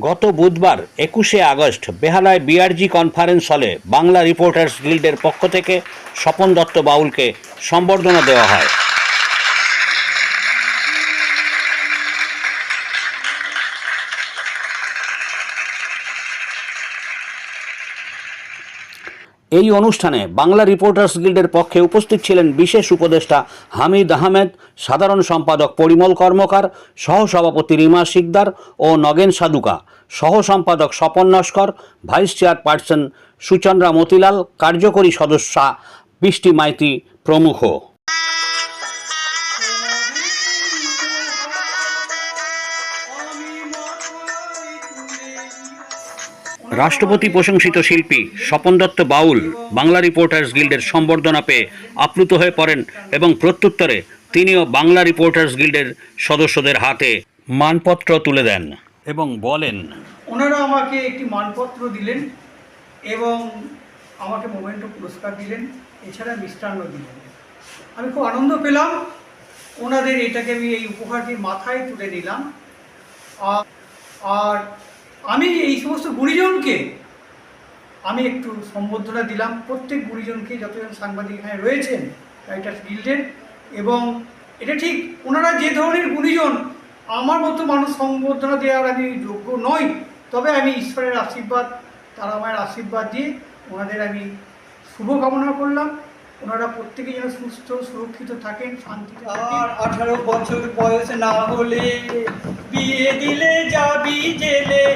গত বুধবার একুশে আগস্ট বেহালায় বিআরজি কনফারেন্স হলে বাংলা রিপোর্টার্স গিল্ডের পক্ষ থেকে স্বপন দত্ত বাউলকে সম্বর্ধনা দেওয়া হয়। এই অনুষ্ঠানে বাংলা রিপোর্টার্স গিল্ডের পক্ষে উপস্থিত ছিলেন বিশেষ উপদেষ্টা হামিদ আহমেদ, সাধারণ সম্পাদক পরিমল কর্মকার, সহসভাপতি রিমা শিকদার ও নগেন সাদুকা সহ সম্পাদক স্বপন নস্কর, ভাইস চেয়ারপারসন সুচন্দ্রা মতিলাল, কার্যকরী সদস্যা বৃষ্টি মাইতি প্রমুখ। রাষ্ট্রপতি প্রশংসিত শিল্পী স্বপন দত্ত বাউল বাংলা রিপোর্টার্স গিল্ডের সম্বর্ধনা পেয়ে আপ্লুত হয়ে পড়েন এবং প্রত্যুত্তরে তিনিও বাংলা রিপোর্টার্স গিল্ডের সদস্যদের হাতে মানপত্র তুলে দেন এবং বলেন, ওনারা আমাকে একটি মানপত্র দিলেন এবং আমাকে মোমেন্টো পুরস্কার দিলেন, এছাড়া মিষ্টান্ন দিলেন। আমি খুব আনন্দ পেলাম। ওনাদের এটাকে আমি এই উপহারটি মাথায় তুলে নিলাম। আর আমি এই সমস্ত গুণীজনকে, আমি একটু সম্বর্ধনা দিলাম। প্রত্যেক গুণীজনকে যতজন সাংবাদিক এখানে রয়েছেন, রাইটার্স গিল্ডের, এবং এটা ঠিক, ওনারা যে ধরনের গুণীজন, আমার মতো মানুষ সম্বর্ধনা দেওয়ার আমি যোগ্য নই। তবে আমি ঈশ্বরের আশীর্বাদ তারা মায়ের আশীর্বাদ দিয়ে ওনাদের আমি শুভকামনা করলাম। ওনারা প্রত্যেকে যেন সুস্থ, সুরক্ষিত থাকেন, শান্তিতে আর আঠারো বছর বয়স না হলে বিয়ে দিলে যাবি জেলে